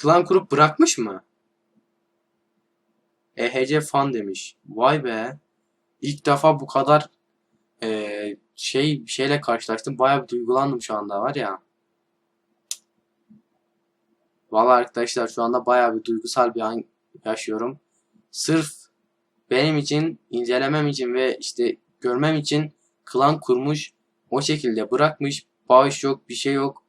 Klan kurup bırakmış mı? EHC fan demiş. Vay be. İlk defa bu kadar eee, şey şeyle karşılaştım. Bayağı bir duygulandım şu anda var ya. Vallahi arkadaşlar şu anda bayağı bir duygusal bir an yaşıyorum. Sırf benim için, incelemem için ve işte görmem için klan kurmuş, o şekilde bırakmış. Bağış yok, bir şey yok.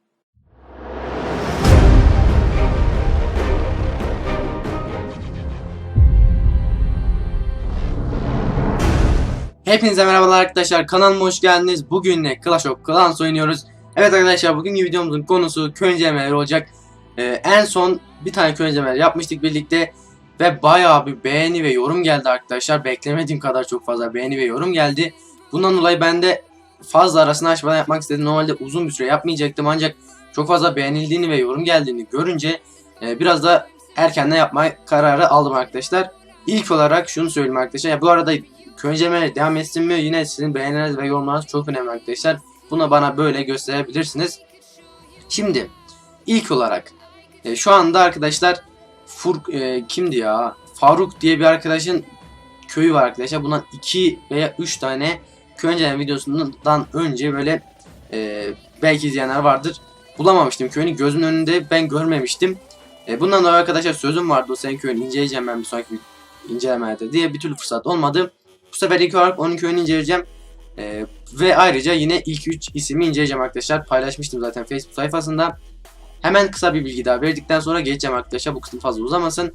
Hepinize merhabalar arkadaşlar. Kanalıma hoş geldiniz. Bugün de Clash of Clans oynuyoruz. Evet arkadaşlar bugünkü videomuzun konusu köy incelemeleri olacak. Ee, en son bir tane köy incelemeleri yapmıştık birlikte. Ve bayağı bir beğeni ve yorum geldi arkadaşlar. Beklemediğim kadar çok fazla beğeni ve yorum geldi. Bundan dolayı ben de fazla arasını açmadan yapmak istedim. Normalde uzun bir süre yapmayacaktım ancak çok fazla beğenildiğini ve yorum geldiğini görünce e, biraz da erkenden yapma kararı aldım arkadaşlar. İlk olarak şunu söyleyeyim arkadaşlar. Ya bu arada incelemeleri devam etsin mi yine sizin beğenileriniz ve yorumlarınız çok önemli arkadaşlar. Bunu bana böyle gösterebilirsiniz. Şimdi ilk olarak e, şu anda arkadaşlar Fur e, kimdi ya? Faruk diye bir arkadaşın köyü var arkadaşlar. Bundan 2 veya 3 tane köy inceleme videosundan önce böyle e, belki izleyenler vardır. Bulamamıştım köyünü gözümün önünde ben görmemiştim. E, bundan dolayı arkadaşlar sözüm vardı o senin köyünü inceleyeceğim ben bir sonraki incelemede diye bir türlü fırsat olmadı. Bu sefer ilk olarak onun köyünü inceleyeceğim. E, ve ayrıca yine ilk 3 ismi inceleyeceğim arkadaşlar. Paylaşmıştım zaten Facebook sayfasında. Hemen kısa bir bilgi daha verdikten sonra geçeceğim arkadaşlar. Bu kısım fazla uzamasın.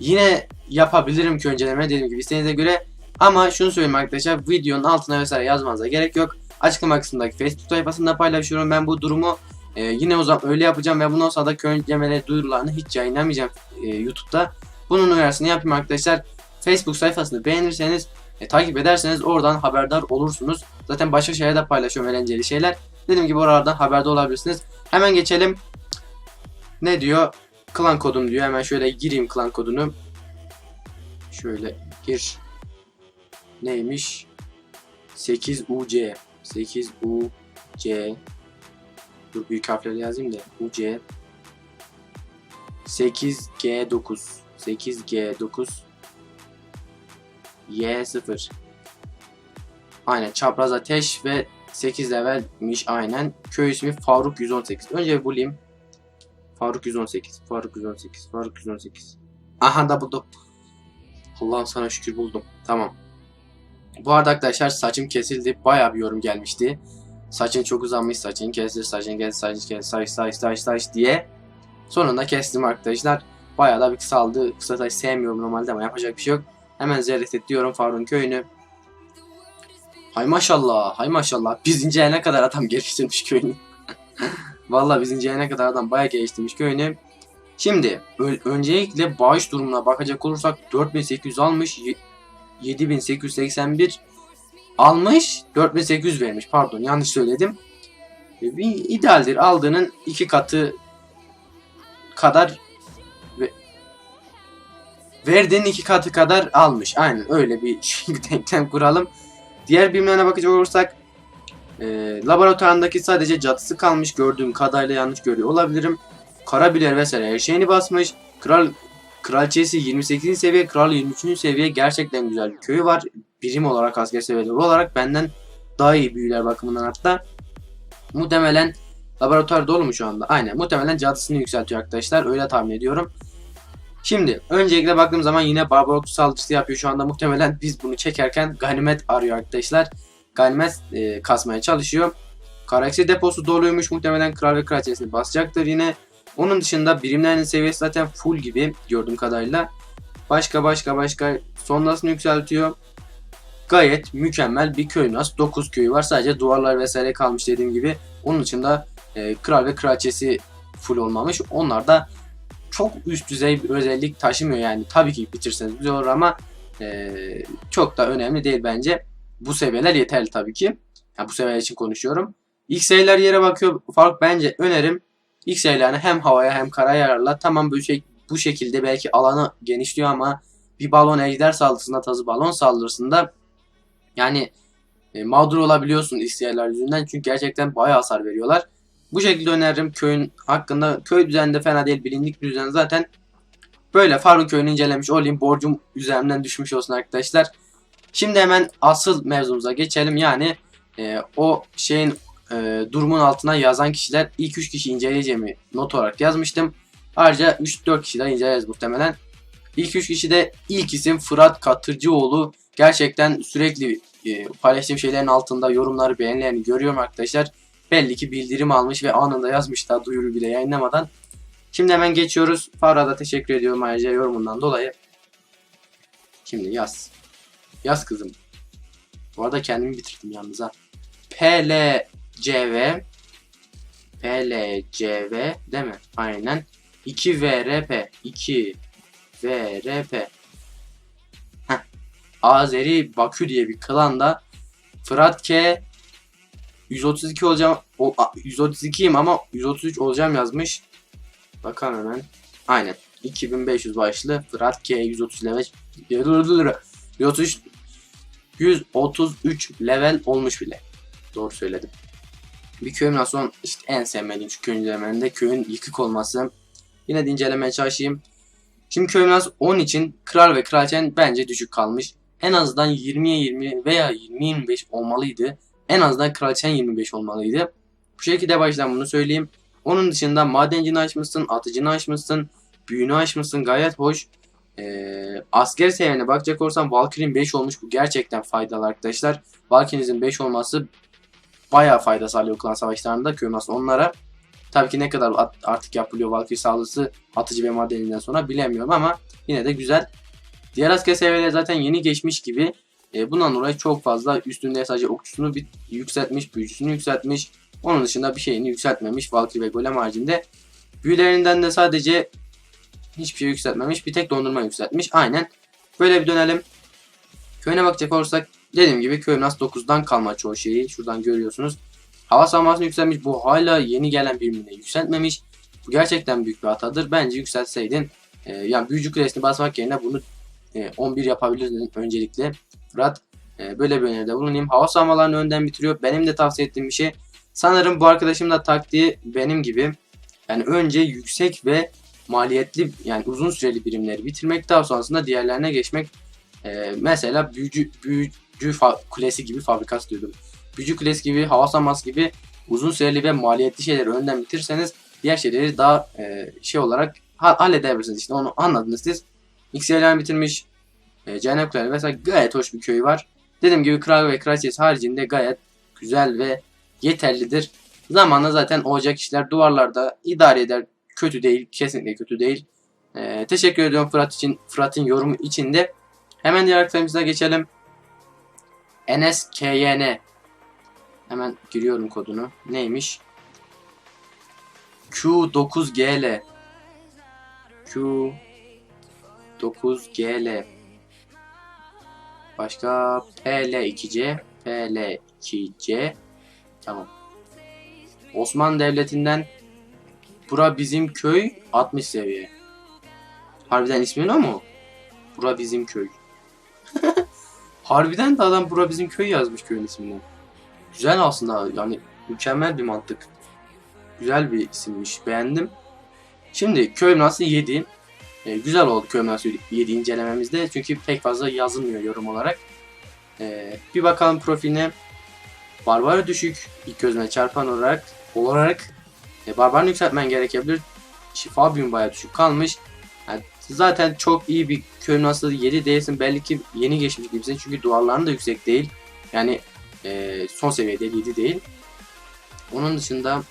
Yine yapabilirim ki önceleme dediğim gibi isteğinize göre. Ama şunu söyleyeyim arkadaşlar. Videonun altına vesaire yazmanıza gerek yok. Açıklama kısmındaki Facebook sayfasında paylaşıyorum ben bu durumu. Ee, yine o zaman öyle yapacağım ve bundan sonra da köy incelemeleri duyurularını hiç yayınlamayacağım e, YouTube'da. Bunun uyarısını yapayım arkadaşlar. Facebook sayfasını beğenirseniz, e, takip ederseniz oradan haberdar olursunuz. Zaten başka şeyler de paylaşıyorum eğlenceli şeyler. Dediğim gibi oralardan haberdar olabilirsiniz. Hemen geçelim. Ne diyor? Klan kodum diyor. Hemen şöyle gireyim klan kodunu. Şöyle gir. Neymiş? 8UC. 8UC. Dur büyük harflerle yazayım da. UC. 8G9. 8G9. Y0. Aynen çapraz ateş ve 8 levelmiş aynen. Köy ismi Faruk 118. Önce bulayım. Faruk 118. Faruk 118. Faruk 118. Aha da buldum. Allah'ım sana şükür buldum. Tamam. Bu arada arkadaşlar saçım kesildi. Bayağı bir yorum gelmişti. Saçın çok uzamış. Saçın kesil. Saçın kesil. Saçın kesil. Saç saç saç saç diye. Sonunda kestim arkadaşlar. Bayağı da bir kısaldı. Kısa saç sevmiyorum normalde ama yapacak bir şey yok. Hemen ziyaret diyorum Faruk'un köyünü. Hay maşallah, hay maşallah. Biz inceleyene kadar adam geliştirmiş köyünü. Vallahi biz inceleyene kadar adam bayağı geliştirmiş köyünü. Şimdi öncelikle bağış durumuna bakacak olursak 4800 almış, ye- 7881 almış, 4800 vermiş. Pardon yanlış söyledim. E, Bir idealdir. Aldığının iki katı kadar verdiğinin iki katı kadar almış. Aynen öyle bir şey, denklem kuralım. Diğer birimlerine bakacak olursak e, laboratuvarındaki sadece cadısı kalmış gördüğüm kadarıyla yanlış görüyor olabilirim. Karabiler vesaire her şeyini basmış. Kral Kraliçesi 28. seviye, kral 23. seviye gerçekten güzel bir köyü var. Birim olarak asker seviyeleri olarak benden daha iyi büyüler bakımından hatta. Muhtemelen laboratuvar dolu mu şu anda? Aynen. Muhtemelen cadısını yükseltiyor arkadaşlar. Öyle tahmin ediyorum. Şimdi öncelikle baktığım zaman yine Barbaros saldırısı yapıyor şu anda muhtemelen biz bunu çekerken ganimet arıyor arkadaşlar. Ganimet e, kasmaya çalışıyor. Karaksi deposu doluymuş muhtemelen kral ve kraliçesini basacaktır yine. Onun dışında birimlerin seviyesi zaten full gibi gördüğüm kadarıyla. Başka başka başka sonrasını yükseltiyor. Gayet mükemmel bir köy. Nasıl 9 köyü var sadece duvarlar vesaire kalmış dediğim gibi. Onun dışında e, kral ve kraliçesi full olmamış. Onlar da çok üst düzey bir özellik taşımıyor yani. Tabii ki bitirseniz güzel olur ama e, çok da önemli değil bence. Bu seviyeler yeterli tabii ki. Yani bu seviyeler için konuşuyorum. İlk seviyeler yere bakıyor. Fark bence önerim. İlk seviyelerini hem havaya hem karaya ayarla. Tamam bu, şey, bu şekilde belki alanı genişliyor ama bir balon ejder saldırısında tazı balon saldırısında yani e, mağdur olabiliyorsun ilk seviyeler yüzünden. Çünkü gerçekten bayağı hasar veriyorlar. Bu şekilde öneririm köyün hakkında. Köy düzeni de fena değil. Bilindik bir düzen zaten. Böyle Faruk'un köyünü incelemiş olayım. Borcum üzerimden düşmüş olsun arkadaşlar. Şimdi hemen asıl mevzumuza geçelim. Yani e, o şeyin e, durumun altına yazan kişiler ilk 3 kişi inceleyeceğimi not olarak yazmıştım. Ayrıca 3-4 kişi daha inceleriz muhtemelen. İlk 3 kişi de ilk isim Fırat Katırcıoğlu. Gerçekten sürekli e, paylaştığım şeylerin altında yorumları beğenilerini görüyorum arkadaşlar. Belli ki bildirim almış ve anında yazmış daha duyuru bile yayınlamadan. Şimdi hemen geçiyoruz. Farah'a teşekkür ediyorum ayrıca yorumundan dolayı. Şimdi yaz. Yaz kızım. Bu arada kendimi bitirdim yalnız ha. PLCV PLCV değil mi? Aynen. 2 VRP 2 VRP Heh. Azeri Bakü diye bir klanda Fırat K 132 olacağım o, a- 132'yim ama 133 olacağım yazmış. Bakalım hemen. Aynen. 2500 başlı Fırat K 130 level 133 133 level olmuş bile. Doğru söyledim. Bir köyüm nasıl işte en sevmediğim şu köyün incelemelerinde köyün yıkık olması. Yine de incelemeye çalışayım. Şimdi köyüm nasıl 10 için kral ve kraliçen bence düşük kalmış. En azından 20'ye 20 veya 20-25 olmalıydı. En azından kraliçen 25 olmalıydı. Bu şekilde baştan bunu söyleyeyim. Onun dışında madencini açmışsın, atıcını açmışsın, büyünü açmışsın gayet hoş. Ee, asker seviyene bakacak olursam Valkyrie'nin 5 olmuş bu gerçekten faydalı arkadaşlar. Valkyrie'nin 5 olması bayağı fayda sağlıyor klan savaşlarında köyüm aslında onlara. Tabii ki ne kadar artık yapılıyor Valkyrie saldırısı atıcı ve madeninden sonra bilemiyorum ama yine de güzel. Diğer asker seviyeleri zaten yeni geçmiş gibi. E, bundan dolayı çok fazla üstünde sadece okçusunu bir yükseltmiş, büyücüsünü yükseltmiş. Onun dışında bir şeyini yükseltmemiş Valkyrie ve Golem haricinde. Büyülerinden de sadece hiçbir şey yükseltmemiş. Bir tek dondurma yükseltmiş. Aynen. Böyle bir dönelim. Köyüne bakacak olursak dediğim gibi köyün az 9'dan kalma çoğu şeyi. Şuradan görüyorsunuz. Hava savunmasını yükseltmiş. Bu hala yeni gelen birimine yükseltmemiş. Bu gerçekten büyük bir hatadır. Bence yükseltseydin e, yani büyücü kulesini basmak yerine bunu e, 11 yapabilirdin öncelikle. Fırat e, böyle bir öneride bulunayım. Hava savunmalarını önden bitiriyor. Benim de tavsiye ettiğim bir şey. Sanırım bu arkadaşım da taktiği benim gibi. Yani önce yüksek ve maliyetli yani uzun süreli birimleri bitirmek daha sonrasında diğerlerine geçmek. E, mesela büyücü, büyücü kulesi gibi fabrikas diyordum. Büyücü kulesi gibi, hava savunması gibi uzun süreli ve maliyetli şeyleri önden bitirirseniz diğer şeyleri daha e, şey olarak ha- halledebilirsiniz. İşte onu anladınız siz. XL'den bitirmiş. E, Cehennem Kuleli mesela gayet hoş bir köy var. Dediğim gibi kral ve kraliçesi haricinde gayet güzel ve yeterlidir. Zamanla zaten olacak işler duvarlarda idare eder. Kötü değil. Kesinlikle kötü değil. E, teşekkür ediyorum Fırat için. Fırat'ın yorumu için de. Hemen diğer arkadaşımıza geçelim. NSKYN. Hemen giriyorum kodunu. Neymiş? Q9GL. Q9GL. Başka PL2C. PL2C. Tamam. Osmanlı Devleti'nden Bura bizim köy 60 seviye. Harbiden ismi ne mu? Bura bizim köy. Harbiden de adam bura bizim köy yazmış köyün ismini. Güzel aslında yani mükemmel bir mantık. Güzel bir isimmiş beğendim. Şimdi köy nasıl 7. Ee, güzel oldu köy nasıl 7 incelememizde çünkü pek fazla yazılmıyor yorum olarak. Ee, bir bakalım profiline. Barbarı düşük ilk gözüne çarpan olarak olarak e, barbarını yükseltmen gerekebilir. Şifa büyüm bayağı düşük kalmış. Yani zaten çok iyi bir köy nasıl 7 değilsin belli ki yeni geçmiş gibisin çünkü duvarların da yüksek değil. Yani e, son seviyede 7 değil. Onun dışında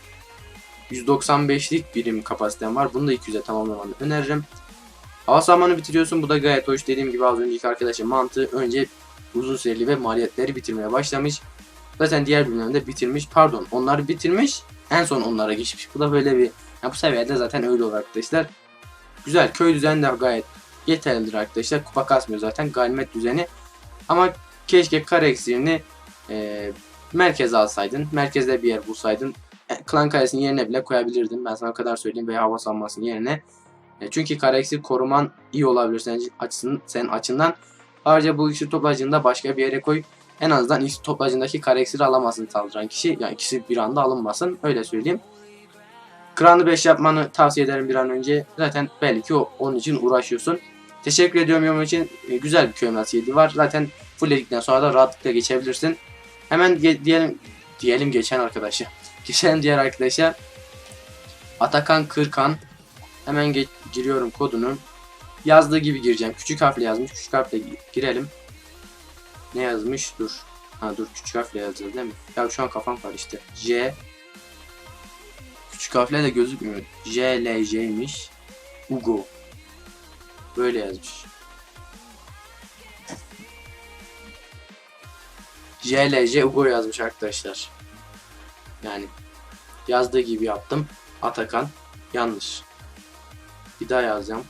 195'lik birim kapasiten var. Bunu da 200'e tamamlamanı öneririm. Hava samanı bitiriyorsun. Bu da gayet hoş. Dediğim gibi az önceki arkadaşın mantığı önce uzun süreli ve maliyetleri bitirmeye başlamış. Zaten diğer bölümlerinde bitirmiş. Pardon onları bitirmiş. En son onlara geçmiş. Bu da böyle bir ya bu seviyede zaten öyle olur arkadaşlar. Güzel köy düzeni de gayet yeterlidir arkadaşlar. Kupa kasmıyor zaten ganimet düzeni. Ama keşke kare eksiğini e, merkeze alsaydın. Merkezde bir yer bulsaydın. E, klan kalesinin yerine bile koyabilirdin. Ben sana kadar söyleyeyim veya hava savunmasının yerine. E, çünkü kare koruman iyi olabilir senin açısın, senin açından. Ayrıca bu iksir toplayıcını da başka bir yere koy. En azından iksir toplayıcındaki kare iksiri alamasın saldıran kişi. Yani ikisi bir anda alınmasın. Öyle söyleyeyim. Kranı 5 yapmanı tavsiye ederim bir an önce. Zaten belki o, onun için uğraşıyorsun. Teşekkür ediyorum yorum için. E, güzel bir köy nasiyeti var. Zaten fullledikten sonra da rahatlıkla geçebilirsin. Hemen ge- diyelim diyelim geçen arkadaşa. Geçelim diğer arkadaşa. Atakan Kırkan. Hemen ge- giriyorum kodunu. Yazdığı gibi gireceğim. Küçük harfle yazmış. Küçük harfle gi- girelim. Ne yazmış? Dur. Ha dur küçük harfle yazacağız değil mi? Ya şu an kafam karıştı. J Küçük harfle de gözükmüyor. J L J'miş. Ugo. Böyle yazmış. J L J Ugo yazmış arkadaşlar. Yani yazdığı gibi yaptım. Atakan yanlış. Bir daha yazacağım.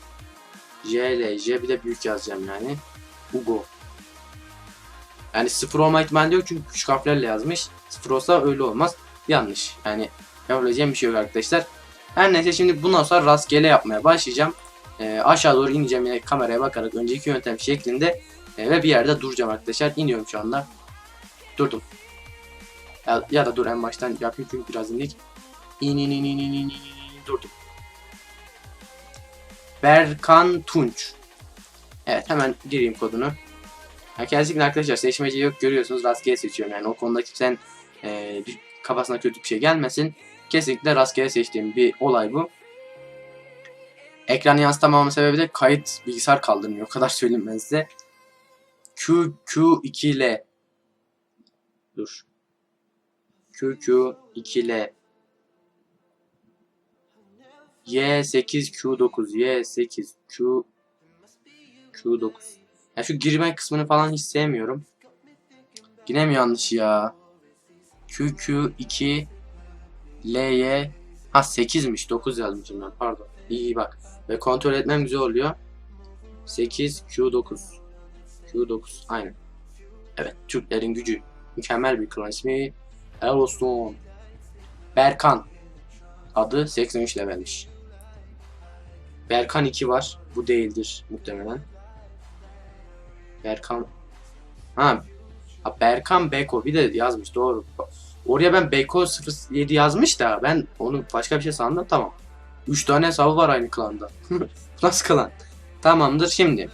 J L J bir de büyük yazacağım yani. Ugo. Yani sıfır olma ihtimali yok çünkü küçük harflerle yazmış. Sıfır olsa öyle olmaz. Yanlış. Yani yapabileceğim bir şey yok arkadaşlar. Her neyse şimdi bundan sonra rastgele yapmaya başlayacağım. Ee, aşağı doğru ineceğim yine kameraya bakarak önceki yöntem şeklinde e, ve bir yerde duracağım arkadaşlar. İniyorum şu anda. Durdum. Ya, ya da dur en baştan yapayım çünkü biraz indik. İn in in in in in in in durdum. Berkan Tunç. Evet hemen gireyim kodunu. Ya kesinlikle arkadaşlar seçmeci yok görüyorsunuz rastgele seçiyorum yani o konuda kimsenin e, kafasına kötü bir şey gelmesin. Kesinlikle rastgele seçtiğim bir olay bu. Ekranı yansıtamamın sebebi de kayıt bilgisayar kaldırmıyor. O kadar söyleyeyim ben size. Q, Q2L Dur. QQ 2L Y8Q9 Y8Q Q9 Ya şu girme kısmını falan hiç sevmiyorum. Yine mi yanlış ya? QQ2 LY Ha 8'miş 9 yazmışım ben pardon. İyi iyi bak. Ve kontrol etmem güzel oluyor. 8 Q9 Q9 aynen. Evet Türklerin gücü. Mükemmel bir klan ismi. Helal olsun. Berkan. Adı 83 levelmiş. Berkan 2 var. Bu değildir muhtemelen. Berkan. Ha. Berkan Beko bir de yazmış doğru. Oraya ben Beko 07 yazmış da ben onu başka bir şey sandım tamam. 3 tane hesabı var aynı klanda. Nasıl klan? Tamamdır şimdi.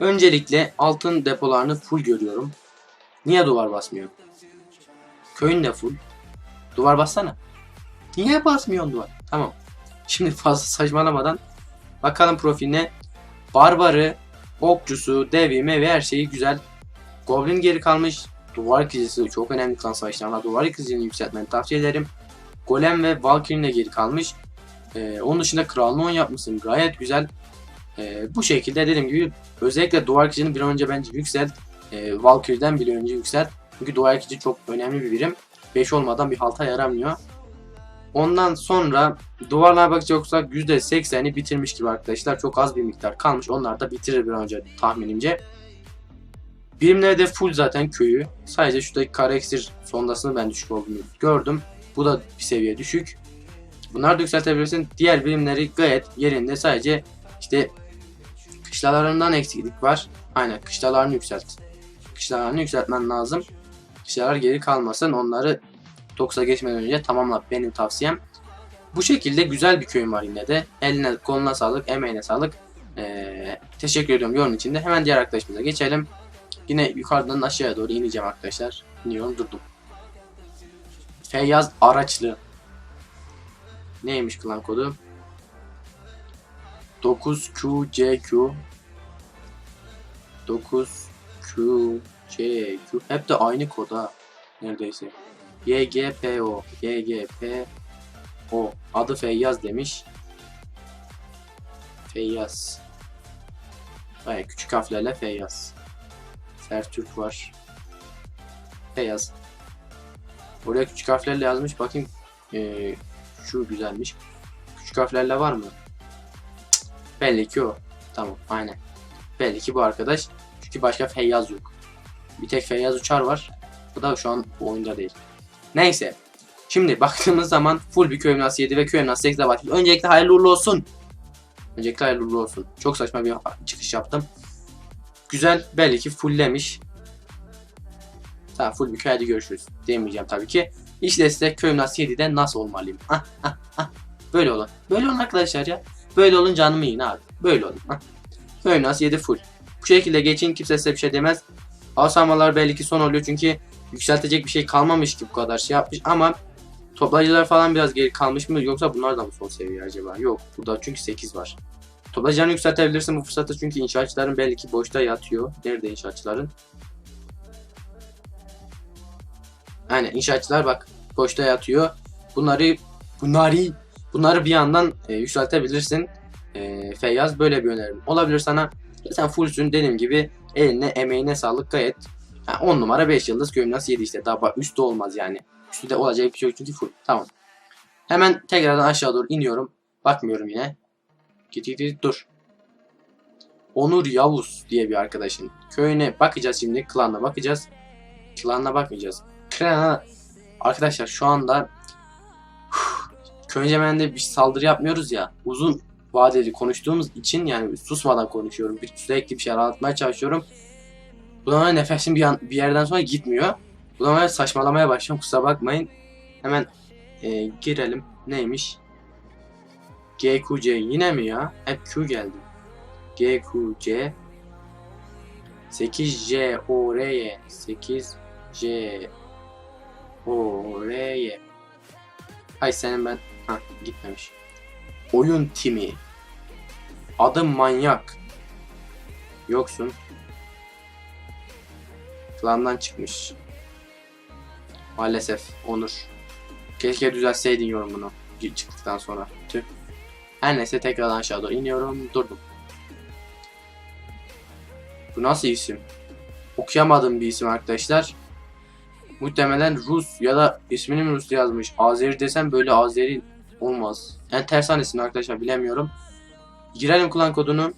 Öncelikle altın depolarını full görüyorum. Niye duvar basmıyor? Köyün de full. Duvar bassana. Niye basmıyorsun duvar? Tamam. Şimdi fazla saçmalamadan bakalım profiline. Barbarı, okçusu, devimi ve her şeyi güzel. Goblin geri kalmış. Duvar yıkıcısı çok önemli klan savaşlarında. Duvar yıkıcını yükseltmeni tavsiye ederim. Golem ve Valkyrie'nin de geri kalmış. Ee, onun dışında Kralını 10 yapmışsın. Gayet güzel. Ee, bu şekilde dediğim gibi özellikle duvar yıkıcını bir önce bence yükselt. Ee, Valkyrie'den bile önce yükselt. Çünkü duvar yıkıcı çok önemli bir birim. 5 olmadan bir halta yaramıyor. Ondan sonra duvarlara bakacak olursak %80'i bitirmiş gibi arkadaşlar. Çok az bir miktar kalmış. Onlar da bitirir bir önce tahminimce. Birimleri de full zaten köyü. Sadece şuradaki kara iksir sondasını ben düşük olduğunu gördüm. Bu da bir seviye düşük. Bunları da yükseltebilirsin. Diğer birimleri gayet yerinde. Sadece işte kışlalarından eksiklik var. Aynen kışlalarını yükselt. Kışlalarını yükseltmen lazım. Kışlalar geri kalmasın. Onları 9'a geçmeden önce tamamla benim tavsiyem. Bu şekilde güzel bir köyüm var yine de. Eline koluna sağlık, emeğine sağlık. Ee, teşekkür ediyorum yorum için de. Hemen diğer arkadaşımıza geçelim. Yine yukarıdan aşağıya doğru ineceğim arkadaşlar. İniyorum durdum. Feyyaz Araçlı. Neymiş klan kodu? 9QCQ 9QCQ Hep de aynı kod ha. Neredeyse. YGPO YGPO Adı Feyyaz demiş. Feyyaz. Baya küçük harflerle Feyyaz. Sertürk var. Feyyaz. Oraya küçük harflerle yazmış. Bakayım. Ee, şu güzelmiş. Küçük harflerle var mı? Cık, belli ki o. Tamam aynen. Belli ki bu arkadaş. Çünkü başka Feyyaz yok. Bir tek Feyyaz Uçar var. Bu da şu an oyunda değil. Neyse. Şimdi baktığımız zaman full bir köy nasıl 7 ve köy nasıl 8'de başlıyor. Öncelikle hayırlı uğurlu olsun. Öncelikle hayırlı uğurlu olsun. Çok saçma bir çıkış yaptım. Güzel. Belli ki fulllemiş. Tamam full bir köy hadi görüşürüz. Demeyeceğim tabii ki. İşte size Köyüm Nas 7'de nasıl olmalıyım. Ah, ah, ah. Böyle olun. Böyle olun arkadaşlar ya. Böyle olun canımı yiyin abi. Böyle olun. Ah. Köyüm Nas 7 full. Bu şekilde geçin kimse size bir şey demez. Alsamalar belli ki son oluyor çünkü yükseltecek bir şey kalmamış ki bu kadar şey yapmış ama toplayıcılar falan biraz geri kalmış mı yoksa bunlar da mı son seviye acaba? Yok burada çünkü 8 var. Toplayıcılarını yükseltebilirsin bu fırsatı çünkü inşaatçıların belli ki boşta yatıyor. Nerede inşaatçıların? Aynen inşaatçılar bak boşta yatıyor. Bunları bunları bunları bir yandan e, yükseltebilirsin. E, Feyyaz böyle bir önerim olabilir sana. Sen fullsün dediğim gibi eline emeğine sağlık gayet. 10 numara 5 yıldız köyüm nasıl 7 işte daha üstü olmaz yani. Üstü de olacak bir şey yok çünkü full. Tamam. Hemen tekrardan aşağı doğru iniyorum. Bakmıyorum yine. Git git git dur. Onur Yavuz diye bir arkadaşın köyüne bakacağız şimdi. Klanına bakacağız. Klanına bakmayacağız. Klana Arkadaşlar şu anda Köycemen'de bir saldırı yapmıyoruz ya. Uzun vadeli konuştuğumuz için yani susmadan konuşuyorum. Bir sürekli bir şey anlatmaya çalışıyorum. Bu zaman nefesim bir, an, bir yerden sonra gitmiyor. Bu zaman saçmalamaya başlıyorum kusura bakmayın. Hemen e, girelim. Neymiş? GQC yine mi ya? Hep Q geldi. GQC 8J O R Y 8J O R Y Hay senin ben ha gitmemiş. Oyun timi. Adım manyak. Yoksun. Klandan çıkmış. Maalesef Onur. Keşke düzeltseydin yorumunu çıktıktan sonra. Tüh. Her neyse tekrardan aşağı doğru iniyorum. Durdum. Bu nasıl isim? Okuyamadığım bir isim arkadaşlar. Muhtemelen Rus ya da ismini mi Rus yazmış. Azeri desem böyle Azeri olmaz. Yani tersan isim arkadaşlar bilemiyorum. Girelim kullan kodunu.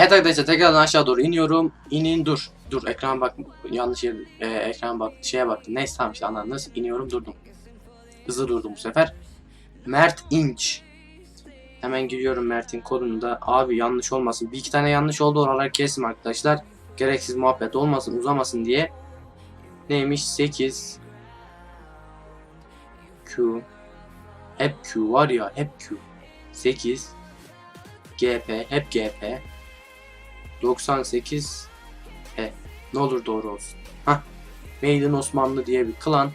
Evet arkadaşlar tekrardan aşağı doğru iniyorum. İnin dur. Dur ekran bak yanlış yer e, ekran bak şeye baktım. Neyse tamam işte anladınız. İniyorum durdum. Hızlı durdum bu sefer. Mert İnç. Hemen giriyorum Mert'in kodunu da. Abi yanlış olmasın. Bir iki tane yanlış oldu oralar kesim arkadaşlar. Gereksiz muhabbet olmasın uzamasın diye. Neymiş 8 Q Hep Q var ya hep Q 8 GP hep GP 98 P Ne olur doğru olsun. Hah. Maiden Osmanlı diye bir klan.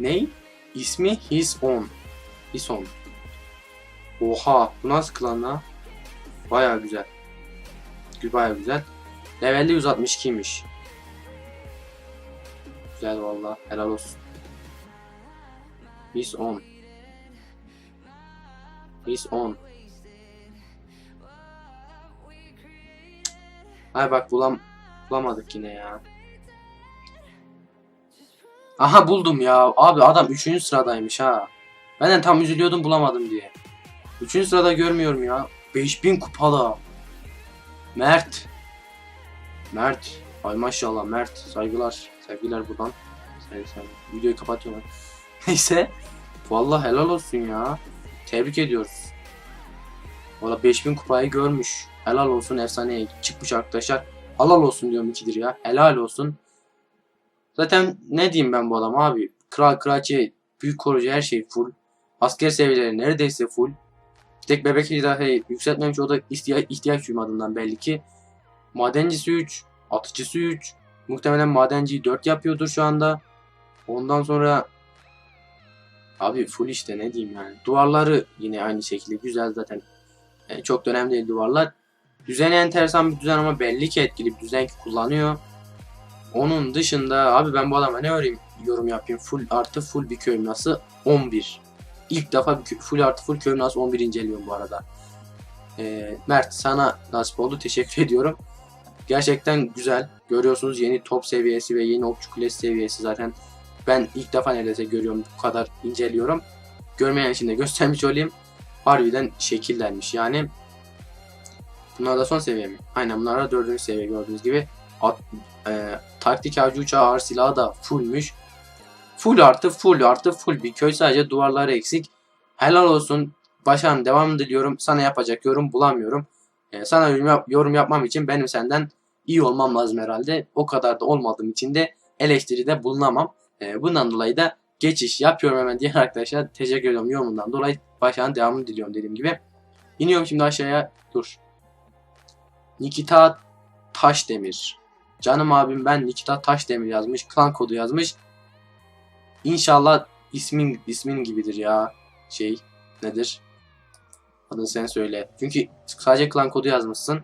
Ney? İsmi His On. His On. Oha bu nasıl klan la? Baya güzel. Baya güzel. Levelde 162'ymiş. Güzel valla. Helal olsun. His on. His on. Ay bak bulam bulamadık yine ya. Aha buldum ya. Abi adam 3. sıradaymış ha. Ben de tam üzülüyordum bulamadım diye. 3. sırada görmüyorum ya. 5000 kupalı. Mert. Mert. Ay maşallah Mert. Saygılar. Sevgiler buradan. Sevgi sevgi. Videoyu kapatıyorum. Neyse. Vallahi helal olsun ya. Tebrik ediyoruz. Valla 5000 kupayı görmüş. Helal olsun efsaneye çıkmış arkadaşlar. Halal olsun diyorum ikidir ya. Helal olsun. Zaten ne diyeyim ben bu adam abi. Kral kraliçe büyük korucu her şey full. Asker seviyeleri neredeyse full. Tek bebek dahi yükseltmemiş o da ihtiyaç, ihtiyaç duymadığından belli ki. Madencisi 3, atıcısı 3. Muhtemelen madenciyi 4 yapıyordur şu anda. Ondan sonra abi full işte ne diyeyim yani. Duvarları yine aynı şekilde güzel zaten. Yani çok da önemli değil duvarlar. Düzeni enteresan bir düzen ama belli ki etkili bir düzen ki kullanıyor. Onun dışında abi ben bu adama ne öreyim yorum yapayım. Full artı full bir köy nasıl 11. İlk defa bir full artı full köy nasıl 11 inceliyorum bu arada. Ee, Mert sana nasip oldu teşekkür ediyorum. Gerçekten güzel. Görüyorsunuz yeni top seviyesi ve yeni okçu kulesi seviyesi zaten. Ben ilk defa neredeyse görüyorum bu kadar inceliyorum. Görmeyen için de göstermiş olayım. Harbiden şekillenmiş yani. Bunlar da son seviye mi? Aynen bunlar da dördüncü seviye gördüğünüz gibi. At, e, taktik avcı uçağı ağır silahı da fullmüş. Full artı full artı full bir köy sadece duvarları eksik. Helal olsun. Başarın devam diliyorum. Sana yapacak yorum bulamıyorum. E, sana yorum, yap, yorum yapmam için benim senden iyi olmam lazım herhalde. O kadar da olmadığım için de eleştiride bulunamam. E, bundan dolayı da geçiş yapıyorum hemen diğer arkadaşlar. Teşekkür ediyorum yorumundan dolayı. Başarının devamını diliyorum dediğim gibi. İniyorum şimdi aşağıya. Dur. Nikita Taşdemir. Canım abim ben Nikita Taşdemir yazmış. Klan kodu yazmış. İnşallah ismin ismin gibidir ya. Şey nedir? Adını sen söyle. Çünkü sadece klan kodu yazmışsın.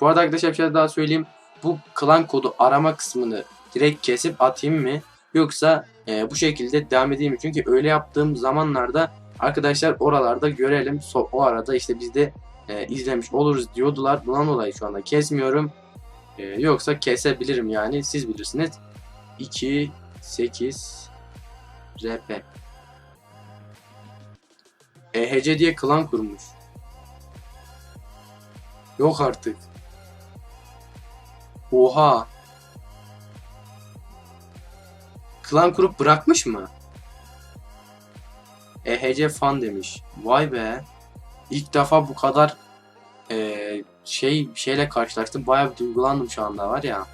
Bu arada arkadaşlar bir şey daha söyleyeyim. Bu klan kodu arama kısmını direkt kesip atayım mı? Yoksa e, bu şekilde devam edeyim mi? Çünkü öyle yaptığım zamanlarda arkadaşlar oralarda görelim. So- o arada işte biz de e, izlemiş oluruz diyordular. Bundan dolayı şu anda kesmiyorum. E, yoksa kesebilirim yani. Siz bilirsiniz. 2 8 RP EHC diye klan kurmuş. Yok artık. Oha. Klan kurup bırakmış mı? EHC fan demiş. Vay be. İlk defa bu kadar eee, şey şeyle karşılaştım. Bayağı bir duygulandım şu anda var ya.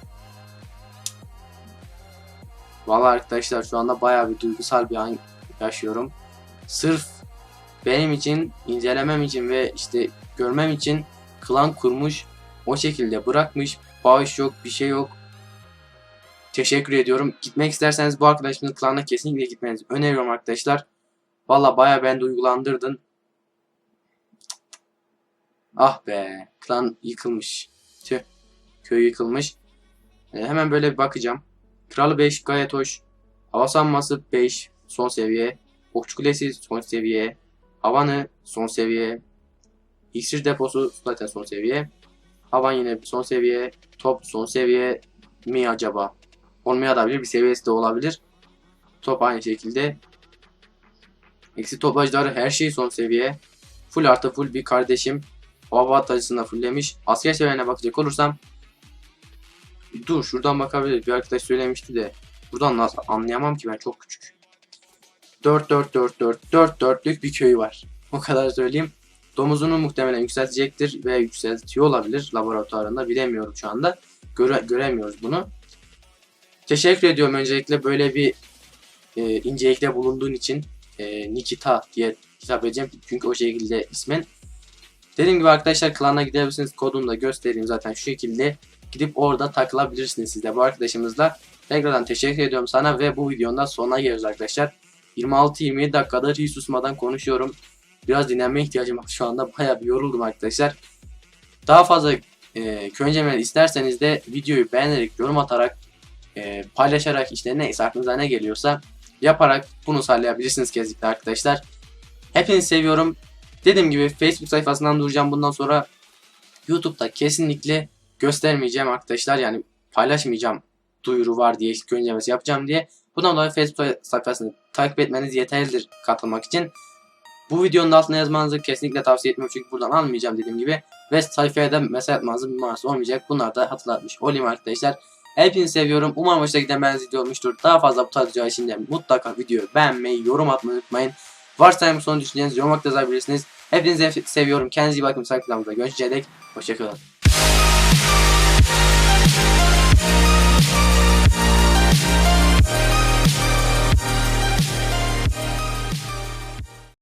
Vallahi arkadaşlar şu anda bayağı bir duygusal bir an yaşıyorum. Sırf benim için, incelemem için ve işte görmem için klan kurmuş, o şekilde bırakmış. Bağış yok, bir şey yok. Teşekkür ediyorum. Gitmek isterseniz bu arkadaşımızın klanına kesinlikle gitmenizi öneriyorum arkadaşlar. Valla baya ben duygulandırdın. Ah be, klan yıkılmış. Tüh, köy yıkılmış. Ee, hemen böyle bir bakacağım. Kralı 5 gayet hoş. Hava sanması 5 son seviye. Okçu kulesi son seviye. Havanı son seviye. İksir deposu zaten son seviye. Havan yine son seviye. Top son seviye mi acaba? Olmayabilir. Bir seviyesi de olabilir. Top aynı şekilde. Eksi toplayıcıları her şey son seviye. Full artı full bir kardeşim. Hava atıcısında fulllemiş. Asker seviyene bakacak olursam. Dur şuradan bakabilir. Bir arkadaş söylemişti de. Buradan nasıl anlayamam ki ben çok küçük. 4 4 4 4 4 4'lük bir köy var. O kadar söyleyeyim. Domuzunu muhtemelen yükseltecektir ve yükseltiyor olabilir laboratuvarında bilemiyorum şu anda. Göre, göremiyoruz bunu. Teşekkür ediyorum öncelikle böyle bir e, incelikte bulunduğun için e, Nikita diye hitap edeceğim çünkü o şekilde ismin. Dediğim gibi arkadaşlar klana gidebilirsiniz. Kodunu da göstereyim zaten şu şekilde. Gidip orada takılabilirsiniz siz de bu arkadaşımızla. Tekrardan teşekkür ediyorum sana ve bu videonun da sonuna geliyoruz arkadaşlar. 26-27 dakikadır hiç susmadan konuşuyorum. Biraz dinlenme ihtiyacım var şu anda. Bayağı bir yoruldum arkadaşlar. Daha fazla e, köycemeler isterseniz de videoyu beğenerek, yorum atarak, e, paylaşarak işte neyse aklınıza ne geliyorsa yaparak bunu sağlayabilirsiniz kesinlikle arkadaşlar. Hepinizi seviyorum. Dediğim gibi Facebook sayfasından duracağım bundan sonra. YouTube'da kesinlikle göstermeyeceğim arkadaşlar. Yani paylaşmayacağım duyuru var diye ilk yapacağım diye. Bundan dolayı Facebook sayfasını takip etmeniz yeterlidir katılmak için. Bu videonun altına yazmanızı kesinlikle tavsiye etmiyorum çünkü buradan almayacağım dediğim gibi. Ve sayfaya da mesaj atmanızın bir manası olmayacak. Bunları da hatırlatmış olayım arkadaşlar. Hepinizi seviyorum. Umarım hoşuna giden ben video olmuştur. Daha fazla bu tarz videolar için mutlaka videoyu beğenmeyi, yorum atmayı unutmayın. Varsa son düşüncelerinizi yorumlarda yazabilirsiniz. Hepinizi seviyorum. Kendinize iyi bakın. Saklamda görüşeceğiz. Hoşçakalın.